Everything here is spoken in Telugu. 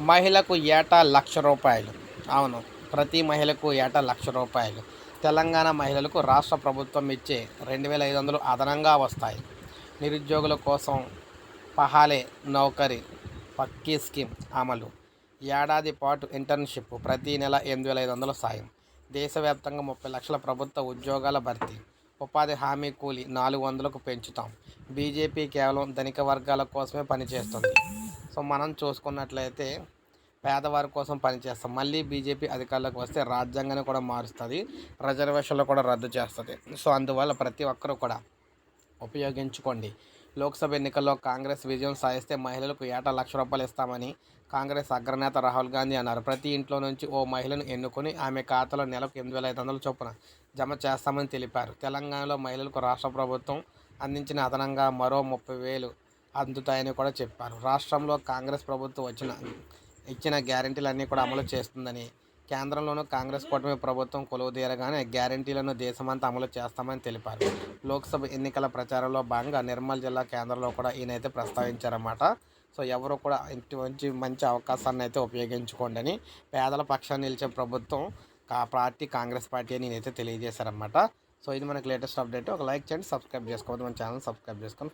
మహిళకు ఏటా లక్ష రూపాయలు? అవును ప్రతి మహిళకు ఏటా లక్ష రూపాయలు? తెలంగాణ మహిళలకు రాష్ట్ర ప్రభుత్వం ఇచ్చే రెండు వేల ఐదు వందలు అదనంగా వస్తాయి. నిరుద్యోగుల కోసం పహాలే నౌకరీ పక్కీ స్కీమ్ అమలు. ఏడాది పాటు ఇంటర్న్షిప్ ప్రతి నెల ఎనిమిది వేల ఐదు వందల సాయం. దేశవ్యాప్తంగా ముప్పై లక్షల ప్రభుత్వ ఉద్యోగాల భర్తీ. ఉపాధి హామీ కూలి నాలుగు వందలకు పెంచుతాం. బీజేపీ కేవలం ధనిక వర్గాల కోసమే పనిచేస్తుంది. సో మనం చూసుకున్నట్లయితే పేదవారి కోసం పనిచేస్తాం. మళ్ళీ బీజేపీ అధికారులకు వస్తే రాజ్యాంగాన్ని కూడా మారుస్తుంది. రిజర్వేషన్లు కూడా రద్దు చేస్తుంది. సో అందువల్ల ప్రతి ఒక్కరూ కూడా ఉపయోగించుకోండి. లోక్సభ ఎన్నికల్లో కాంగ్రెస్ విజయం సాధిస్తే మహిళలకు ఏటా లక్ష రూపాయలు ఇస్తామని కాంగ్రెస్ అగ్రనేత రాహుల్ గాంధీ అన్నారు. ప్రతి ఇంట్లో నుంచి ఓ మహిళను ఎన్నుకొని ఆమె ఖాతాలో నెలకు ఎనిమిది వేల ఐదు వందల చొప్పున జమ చేస్తామని తెలిపారు. తెలంగాణలో మహిళలకు రాష్ట్ర ప్రభుత్వం అందించిన అదనంగా మరో ముప్పై వేలు అందుతాయని కూడా చెప్పారు. రాష్ట్రంలో కాంగ్రెస్ ప్రభుత్వం వచ్చిన ఇచ్చిన గ్యారంటీలన్నీ కూడా అమలు చేస్తుందని కేంద్రంలోనూ కాంగ్రెస్ కూటమి ప్రభుత్వం కొలువుదీరగానే గ్యారంటీలను దేశమంతా అమలు చేస్తామని తెలిపారు. లోక్సభ ఎన్నికల ప్రచారంలో భాగంగా నిర్మల్ జిల్లా కేంద్రంలో కూడా ఈయనైతే ప్రస్తావించారన్నమాట. సో ఎవరు కూడా ఇంటి మంచి మంచి అవకాశాన్ని అయితే ఉపయోగించుకోండి అని పేదల పక్షాన్ని నిలిచే ప్రభుత్వం కా పార్టీ కాంగ్రెస్ పార్టీ అని నేనైతే తెలియజేశారన్నమాట. సో ఇది మనకు లేటెస్ట్ అప్డేట్. ఒక లైక్ చేయండి సబ్స్క్రైబ్ చేసుకోవద్దు. మన ఛానల్ సబ్స్క్రైబ్ చేసుకొని